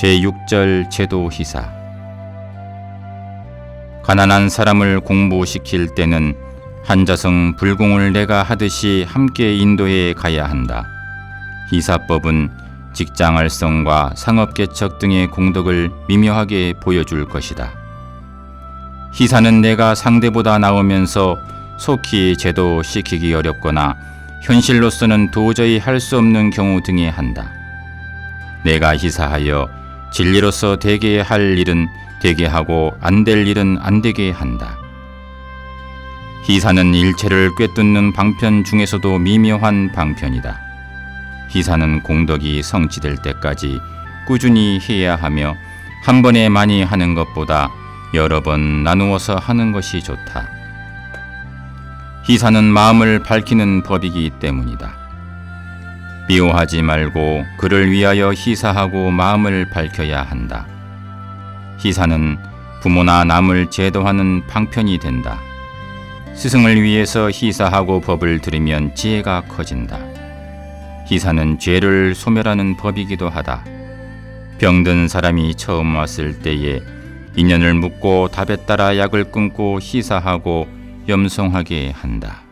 제6절 제도 희사 가난한 사람을 공부시킬 때는 한자성 불공을 내가 하듯이 함께 인도해 가야 한다. 희사법은 직장 활성과 상업 개척 등의 공덕을 미묘하게 보여줄 것이다. 희사는 내가 상대보다 나오면서 속히 제도시키기 어렵거나 현실로서는 도저히 할 수 없는 경우 등에 한다. 내가 희사하여 진리로서 되게 할 일은 되게 하고 안 될 일은 안 되게 한다. 희사는 일체를 꿰뚫는 방편 중에서도 미묘한 방편이다. 희사는 공덕이 성취될 때까지 꾸준히 해야 하며 한 번에 많이 하는 것보다 여러 번 나누어서 하는 것이 좋다. 희사는 마음을 밝히는 법이기 때문이다. 미워하지 말고 그를 위하여 희사하고 마음을 밝혀야 한다. 희사는 부모나 남을 제도하는 방편이 된다. 스승을 위해서 희사하고 법을 들으면 지혜가 커진다. 희사는 죄를 소멸하는 법이기도 하다. 병든 사람이 처음 왔을 때에 인연을 묻고 답에 따라 약을 끊고 희사하고 염송하게 한다.